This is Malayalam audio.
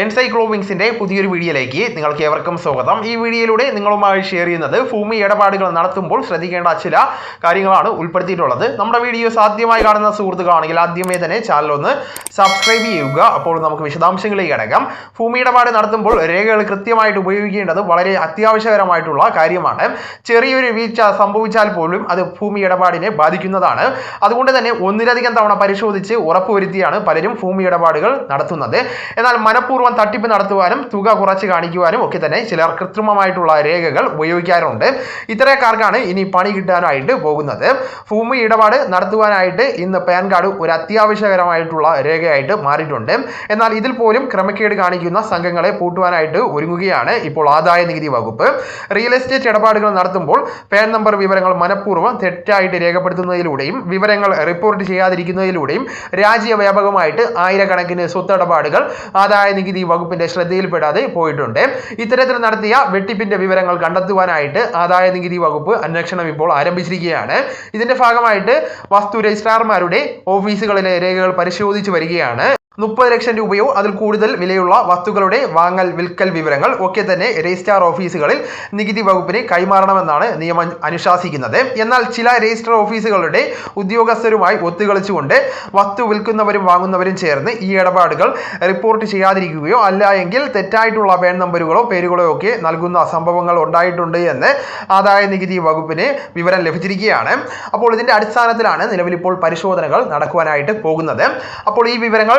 എൻസൈക്ലോവിങ്സിന്റെ പുതിയൊരു വീഡിയോയിലേക്ക് നിങ്ങൾക്ക് ഏവർക്കും സ്വാഗതം. ഈ വീഡിയോയിലൂടെ നിങ്ങളുമായി ഷെയർ ചെയ്യുന്നത് ഭൂമി ഇടപാടുകൾ നടത്തുമ്പോൾ ശ്രദ്ധിക്കേണ്ട ചില കാര്യങ്ങളാണ് ഉൾപ്പെടുത്തിയിട്ടുള്ളത്. നമ്മുടെ വീഡിയോ സാധ്യമായി കാണുന്ന സുഹൃത്തുക്കളാണെങ്കിൽ ആദ്യമേ തന്നെ ചാനൽ ഒന്ന് സബ്സ്ക്രൈബ് ചെയ്യുക. അപ്പോൾ നമുക്ക് വിശദാംശങ്ങളിലേക്ക് കിടക്കാം ഭൂമി ഇടപാട് നടത്തുമ്പോൾ രേഖകൾ കൃത്യമായിട്ട് ഉപയോഗിക്കേണ്ടത് വളരെ അത്യാവശ്യകരമായിട്ടുള്ള കാര്യമാണ്. ചെറിയൊരു വീഴ്ച സംഭവിച്ചാൽ പോലും അത് ഭൂമി ഇടപാടിനെ ബാധിക്കുന്നതാണ്. അതുകൊണ്ട് തന്നെ ഒന്നിലധികം തവണ പരിശോധിച്ച് ഉറപ്പുവരുത്തിയാണ് പലരും ഭൂമി ഇടപാടുകൾ നടത്തുന്നത്. എന്നാൽ മനഃപൂർവം തട്ടിപ്പ് നടത്തുവാനും തുക കുറച്ച് കാണിക്കുവാനും ഒക്കെ തന്നെ ചിലർ കൃത്രിമമായിട്ടുള്ള രേഖകൾ ഉപയോഗിക്കാറുണ്ട്. ഇത്തരക്കാർക്കാണ് ഇനി പണി കിട്ടാനായിട്ട് പോകുന്നത്. ഭൂമി ഇടപാട് നടത്തുവാനായിട്ട് ഇന്ന് പാൻ കാർഡ് ഒരു അത്യാവശ്യകരമായിട്ടുള്ള രേഖയായിട്ട് മാറിയിട്ടുണ്ട്. എന്നാൽ ഇതിൽ പോലും ക്രമക്കേട് കാണിക്കുന്ന സംഘങ്ങളെ പൂട്ടുവാനായിട്ട് ഒരുങ്ങുകയാണ് ഇപ്പോൾ ആദായ നികുതി വകുപ്പ്. റിയൽ എസ്റ്റേറ്റ് ഇടപാടുകൾ നടത്തുമ്പോൾ പാൻ നമ്പർ വിവരങ്ങൾ മനഃപൂർവം തെറ്റായിട്ട് രേഖപ്പെടുത്തുന്നതിലൂടെയും വിവരങ്ങൾ റിപ്പോർട്ട് ചെയ്യാതിരിക്കുന്നതിലൂടെയും രാജ്യവ്യാപകമായിട്ട് ആയിരക്കണക്കിന് സ്വത്തിടപാടുകൾ ആദായ നികുതി വകുപ്പിന്റെ ശ്രദ്ധയിൽപ്പെടാതെ പോയിട്ടുണ്ട്. ഇത്തരത്തിൽ നടത്തിയ വെട്ടിപ്പിന്റെ വിവരങ്ങൾ കണ്ടെത്തുവാനായിട്ട് ആദായ നികുതി വകുപ്പ് അന്വേഷണം ഇപ്പോൾ ആരംഭിച്ചിരിക്കുകയാണ്. ഇതിന്റെ ഭാഗമായിട്ട് വസ്തു രജിസ്ട്രാർമാരുടെ ഓഫീസുകളിലെ രേഖകൾ പരിശോധിച്ചു വരികയാണ്. മുപ്പത് ലക്ഷം രൂപയോ അതിൽ കൂടുതൽ വിലയുള്ള വസ്തുക്കളുടെ വാങ്ങൽ വിൽക്കൽ വിവരങ്ങൾ ഒക്കെ തന്നെ രജിസ്ട്രാർ ഓഫീസുകളിൽ നികുതി വകുപ്പിന് കൈമാറണമെന്നാണ് നിയമം അനുശാസിക്കുന്നത്. എന്നാൽ ചില രജിസ്ട്രാർ ഓഫീസുകളുടെ ഉദ്യോഗസ്ഥരുമായി ഒത്തുകളിച്ചുകൊണ്ട് വസ്തു വിൽക്കുന്നവരും വാങ്ങുന്നവരും ചേർന്ന് ഈ ഇടപാടുകൾ റിപ്പോർട്ട് ചെയ്യാതിരിക്കുകയോ അല്ല എങ്കിൽ തെറ്റായിട്ടുള്ള പേൻ നമ്പറുകളോ പേരുകളോ ഒക്കെ നൽകുന്ന സംഭവങ്ങൾ ഉണ്ടായിട്ടുണ്ട് എന്ന് ആദായ നികുതി വകുപ്പിന് വിവരം ലഭിച്ചിരിക്കുകയാണ്. അപ്പോൾ ഇതിന്റെ അടിസ്ഥാനത്തിലാണ് നിലവിലിപ്പോൾ പരിശോധനകൾ നടക്കുവാനായിട്ട് പോകുന്നത്. അപ്പോൾ ഈ വിവരങ്ങൾ